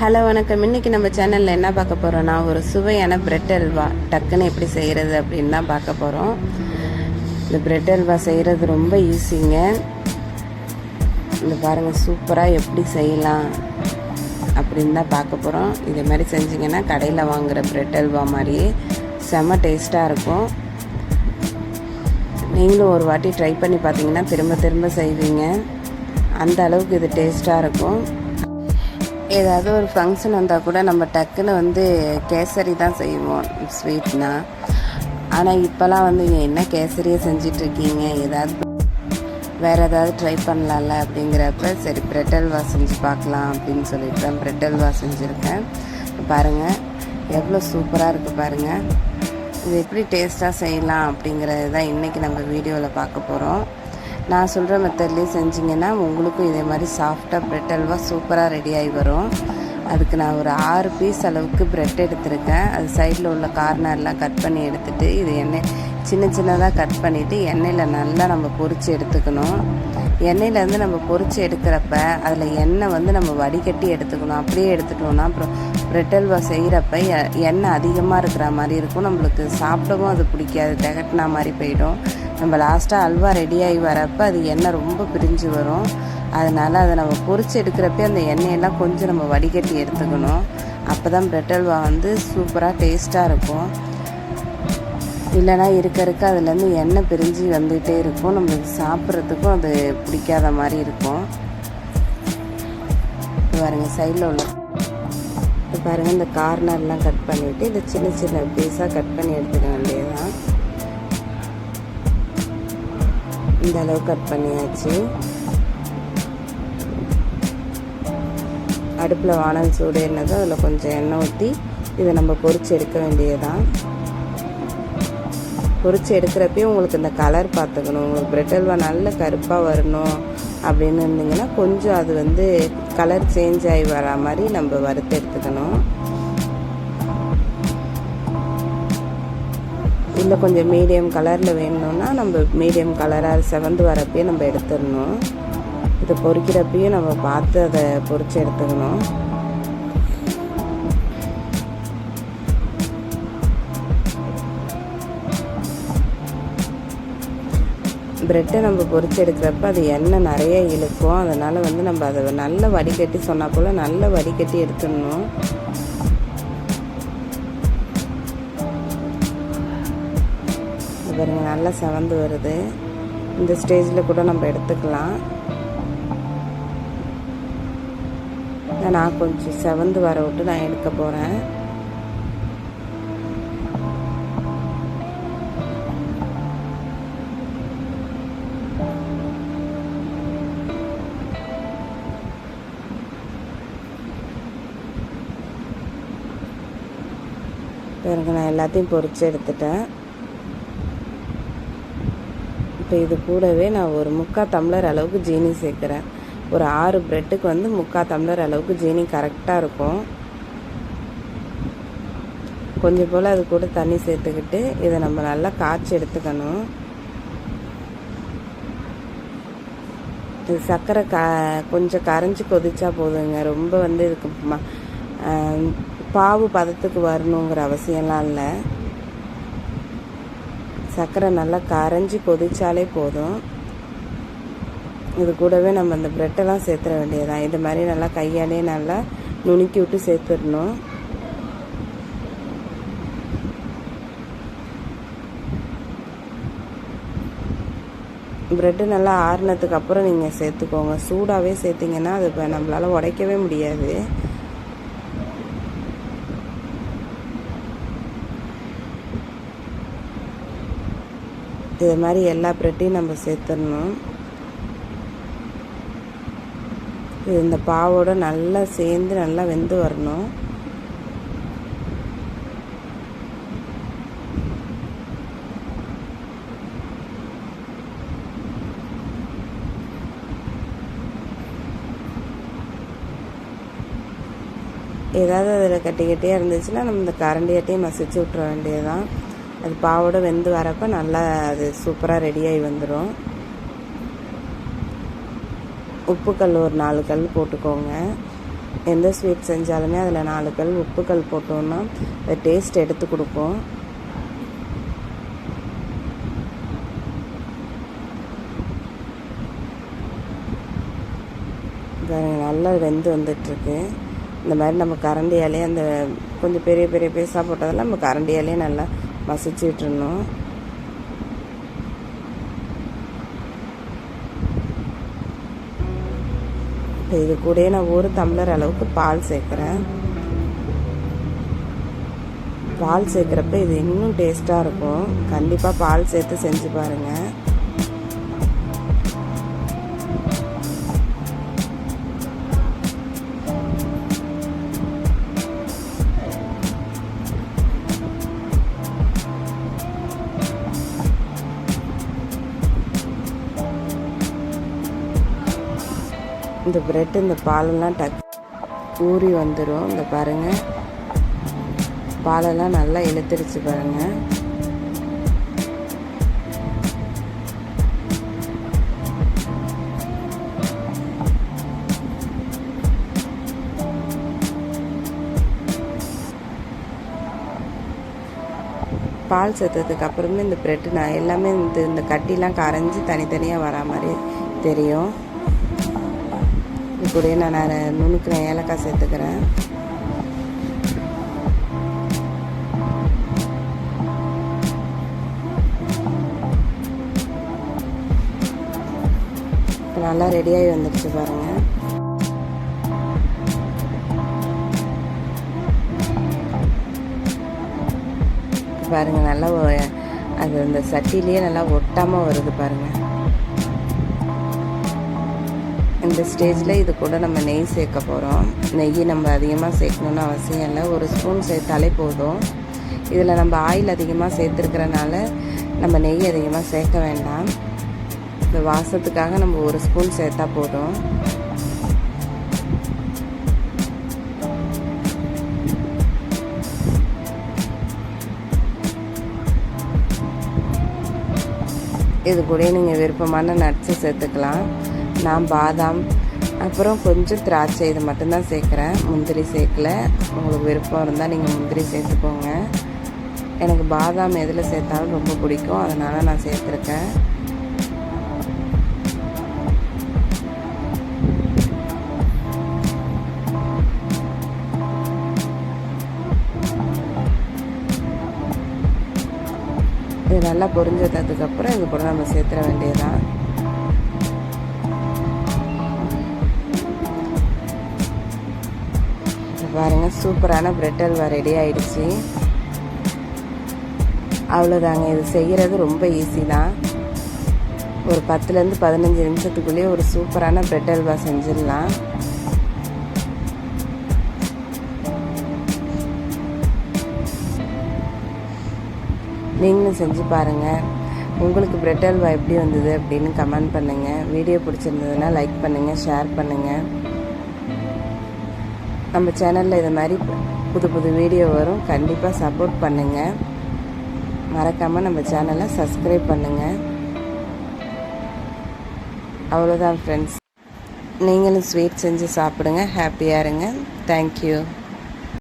Hello வணக்கம். இன்னைக்கு நம்ம சேனலில் என்ன பார்க்க போகிறோம்னா ஒரு சுவையான பிரெட் அல்வா. டக்குன்னு எப்படி செய்கிறது அப்படின்னு தான் பார்க்க போகிறோம் இந்த பிரெட் அல்வா செய்கிறது ரொம்ப ஈஸிங்க இந்த பாருங்கள் சூப்பராக எப்படி செய்யலாம் அப்படின்னு தான் பார்க்க போகிறோம் இதே மாதிரி செஞ்சிங்கன்னா கடையில் வாங்குகிற பிரெட் அல்வா மாதிரியே செம டேஸ்ட்டாக இருக்கும். நீங்களும் ஒரு வாட்டி ட்ரை பண்ணி பார்த்தீங்கன்னா திரும்ப திரும்ப செய்வீங்க. அந்த அளவுக்கு இது டேஸ்ட்டாக இருக்கும். ஏதாவது ஒரு ஃபங்க்ஷன் வந்தால் கூட நம்ம டக்குன்னு வந்து கேசரி தான் செய்வோம் ஸ்வீட்னா ஆனால் இப்போலாம் வந்து என்ன கேசரியை செஞ்சிட்ருக்கீங்க? ஏதாவது வேறு ஏதாவது ட்ரை பண்ணலாம்ல அப்படிங்கிறப்ப சரி பிரெட் அல்வா செஞ்சு பார்க்கலாம் அப்படின்னு சொல்லிட்டு தான் பிரெட் அல்வா செஞ்சுருக்கேன். பாருங்கள் எவ்வளோ சூப்பராக இருக்குது பாருங்கள் இது எப்படி டேஸ்ட்டாக செய்யலாம் அப்படிங்கிறது தான் இன்றைக்கி நம்ம வீடியோவில் பார்க்க போகிறோம் நான் சொல்கிற மெத்தட்லேயே செஞ்சிங்கன்னா உங்களுக்கும் இதே மாதிரி சாஃப்டாக பிரெட் அல்வா சூப்பராக ரெடி ஆகி வரும். அதுக்கு நான் ஒரு ஆறு பீஸ் அளவுக்கு பிரெட் எடுத்திருக்கேன். அது சைடில் உள்ள கார்னர்லாம் கட் பண்ணி எடுத்துகிட்டு இது எண்ணெய் சின்ன சின்னதாக கட் பண்ணிவிட்டு எண்ணெயில் நல்லா நம்ம பொரித்து எடுத்துக்கணும். எண்ணெயிலேருந்து நம்ம பொரித்து எடுக்கிறப்ப அதில் எண்ணெய் வந்து நம்ம வடிகட்டி எடுத்துக்கணும். அப்படியே எடுத்துட்டோம்னா அப்புறம் பிரெட் அல்வா செய்கிறப்ப எண்ணெய் அதிகமாக இருக்கிற மாதிரி இருக்கும். நம்மளுக்கு சாப்பிடவும் அது பிடிக்காது. திகட்டினா மாதிரி போயிடும். நம்ம லாஸ்ட்டாக அல்வா ரெடியாகி வரப்போ அது எண்ணெய் ரொம்ப பிரிஞ்சு வரும். அதனால் அதை நம்ம பொறிச்சு எடுக்கிறப்பே அந்த எண்ணெயெல்லாம் கொஞ்சம் நம்ம வடிகட்டி எடுத்துக்கணும். அப்போ தான் பிரெட் அல்வா வந்து சூப்பராக டேஸ்ட்டாக இருக்கும். இல்லைனா இருக்க இருக்க அதுலேருந்து எண்ணெய் பிரிஞ்சு வந்துகிட்டே இருக்கும். நம்மளுக்கு சாப்பிட்றதுக்கும் அது பிடிக்காத மாதிரி இருக்கும். இது பாருங்க சைடில் உள்ள இது பாருங்கள் இந்த கார்னர்லாம் கட் பண்ணிவிட்டு இதை சின்ன சின்ன பீஸாக கட் பண்ணி எடுத்துக்க வேண்டியதுதான். இந்த அளவு கட் பண்ணியாச்சு. அடுப்பில் வானல் சூடு என்னதோ அதில் கொஞ்சம் எண்ணெய் ஊற்றி இதை நம்ம பொறிச்சு எடுக்க வேண்டியதுதான். பொறிச்சு எடுக்கிறப்பயே உங்களுக்கு இந்த கலர் பார்த்துக்கணும். உங்களுக்கு பிரெட் அல்வா நல்ல கருப்பாக வரணும் அப்படின்னு இருந்தீங்கன்னா கொஞ்சம் அது வந்து கலர் சேஞ்ச் ஆகி வரா மாதிரி நம்ம வறுத்து எடுத்துக்கணும். இல்லை கொஞ்சம் மீடியம் கலரில் வேணும்னா நம்ம மீடியம் கலராக செவந்து வரப்பயே நம்ம எடுத்துடணும். இதை பொறிக்கிறப்பையும் நம்ம பார்த்து அதை பொறிச்சு எடுத்துக்கணும். ப்ரெட்டை நம்ம பொறிச்சு எடுக்கிறப்ப அது எண்ணெய் நிறைய இழுக்கும். அதனால் வந்து நம்ம அதை நல்ல வடிகட்டி சொன்னால் போல் நல்ல வடிகட்டி எடுத்துடணும். இது பாருங்கள் நல்லா செவந்து வருது. இந்த ஸ்டேஜில் கூட நம்ம எடுத்துக்கலாம். நான் கொஞ்சம் செவந்து வர விட்டு நான் எடுக்க போகிறேன் பாருங்க நான் எல்லாத்தையும் பொறிச்சு எடுத்துட்டேன். இப்போ இது கூடவே நான் ஒரு முக்கால் டம்ளர் அளவுக்கு ஜீனி சேர்க்குறேன். ஒரு ஆறு ப்ரெட்டுக்கு வந்து முக்கால் டம்ளர் அளவுக்கு ஜீனி கரெக்டாக இருக்கும். கொஞ்சம் போல் அது கூட தண்ணி சேர்த்துக்கிட்டு இதை நம்ம நல்லா காய்ச்சி எடுத்துக்கணும். இது சர்க்கரை க கொஞ்சம் கரைஞ்சி கொதிச்சா போதுங்க. ரொம்ப வந்து இதுக்கு ம- பாவு பதத்துக்கு வரணுங்கிற அவசியம்லாம் இல்லை. சர்க்கரை நல்லா கரைஞ்சி கொதிச்சாலே போதும். இது கூடவே நம்ம அந்த ப்ரெட்டெல்லாம் சேர்த்துற வேண்டியதுதான். இது மாதிரி நல்லா கையாலே நல்லா நுணுக்கி விட்டு சேர்த்துடணும். ப்ரெட்டு நல்லா ஆறுனதுக்கு அப்புறம் நீங்கள் சேர்த்துக்கோங்க. சூடாகவே சேர்த்திங்கன்னா அது இப்போ நம்மளால் உடைக்கவே முடியாது. இது மாதிரி எல்லா ப்ரெட்டையும் நம்ம சேர்த்துடணும். இது இந்த பாவோட நல்லா சேர்ந்து நல்லா வெந்து வரணும். ஏதாவது அதில் கட்டி கட்டியாக இருந்துச்சுன்னா நம்ம இந்த கரண்டியாட்டையும் மசிச்சு விட்ற வேண்டியதுதான். அது பாவோட வெந்து வரப்போ நல்லா அது சூப்பராக ரெடியாகி வந்துடும் உப்பு கல் ஒரு நாலு கல் போட்டுக்கோங்க. எந்த ஸ்வீட் செஞ்சாலுமே அதில் நாலு கல் உப்புக்கல் போட்டோம்னா அது டேஸ்ட் எடுத்து கொடுக்கும். நல்லா வெந்து வந்துட்டுருக்கு. இந்த மாதிரி நம்ம கரண்டியாலே அந்த கொஞ்சம் பெரிய பெரிய பீஸாக போட்டதெல்லாம் நம்ம கரண்டியாலே நல்லா வசிச்சிட்டு இருந்தோம் இப்போ இது கூடயே நான் ஒரு டம்ளர் அளவுக்கு பால் சேர்க்குறேன். பால் சேர்க்குறப்ப இது இன்னும் டேஸ்ட்டாக இருக்கும். கண்டிப்பாக பால் சேர்த்து செஞ்சு பாருங்கள் இந்த பிரெட் இந்த பாலெல்லாம் டக் ஊறி வந்துடும் இந்த பாருங்கள் பாலெல்லாம் நல்லா இழுத்துருச்சு பாருங்கள் பால் சேர்த்ததுக்கு அப்புறமே இந்த பிரெட் நான் எல்லாமே இந்த இந்த கட்டிலாம் கரைஞ்சி தனித்தனியாக வரா மாதிரி தெரியும். கூடயே நான் நர- நுணுக்கிறேன் ஏலக்காய் சேர்த்துக்கிறேன். இப்போ நல்லா ரெடியாகி வந்துடுச்சு பாருங்கள் பாருங்கள் நல்லா அது அந்த சட்டிலேயே நல்லா ஒட்டாமல் வருது பாருங்கள் இந்த ஸ்டேஜில் இது கூட நம்ம நெய் சேர்க்க போகிறோம் நெய் நம்ம அதிகமாக சேர்க்கணுன்னு அவசியம் இல்லை. ஒரு ஸ்பூன் சேர்த்தாலே போதும். இதில் நம்ம ஆயில் அதிகமாக சேர்த்துருக்கறனால நம்ம நெய் அதிகமாக சேர்க்க வேண்டாம். இந்த வாசத்துக்காக நம்ம ஒரு ஸ்பூன் சேர்த்தா போதும். இது கூட நீங்கள் விருப்பமான நட்ஸை சேர்த்துக்கலாம். நான் பாதாம் அப்புறம் கொஞ்சம் திராட்சை இது மட்டும்தான் சேர்க்குறேன். முந்திரி சேர்க்கல. உங்களுக்கு விருப்பம் இருந்தால் நீங்கள் முந்திரி சேர்த்துக்கோங்க. எனக்கு பாதாம் எதில் சேர்த்தாலும் ரொம்ப பிடிக்கும். அதனால் நான் சேர்த்துருக்கேன். இது நல்லா பொரிஞ்சதுக்கப்புறம் இது கூட நம்ம சேர்த்துற வேண்டியதான் பாருங்கள் பாருங்க சூப்பரான பிரெட் அல்வா ரெடி ஆயிடுச்சு. அவ்வளோதாங்க இது செய்கிறது ரொம்ப ஈஸி தான். ஒரு பத்துலேருந்து பதினஞ்சு நிமிஷத்துக்குள்ளேயே ஒரு சூப்பரான பிரெட் அல்வா செஞ்சிடலாம். நீங்களும் செஞ்சு பாருங்கள் உங்களுக்கு பிரெட் அல்வா எப்படி வந்தது அப்படின்னு கமெண்ட் பண்ணுங்கள் வீடியோ பிடிச்சிருந்ததுன்னா லைக் பண்ணுங்கள் ஷேர் பண்ணுங்கள் நம்ம சேனலில் இது மாதிரி புது புது வீடியோ வரும். கண்டிப்பாக சப்போர்ட் பண்ணுங்கள் மறக்காமல் நம்ம சேனலை சப்ஸ்கிரைப் பண்ணுங்கள் அவ்வளோதான் ஃப்ரெண்ட்ஸ் நீங்களும் ஸ்வீட் செஞ்சு சாப்பிடுங்க. ஹாப்பியாக இருங்க. தேங்க்யூ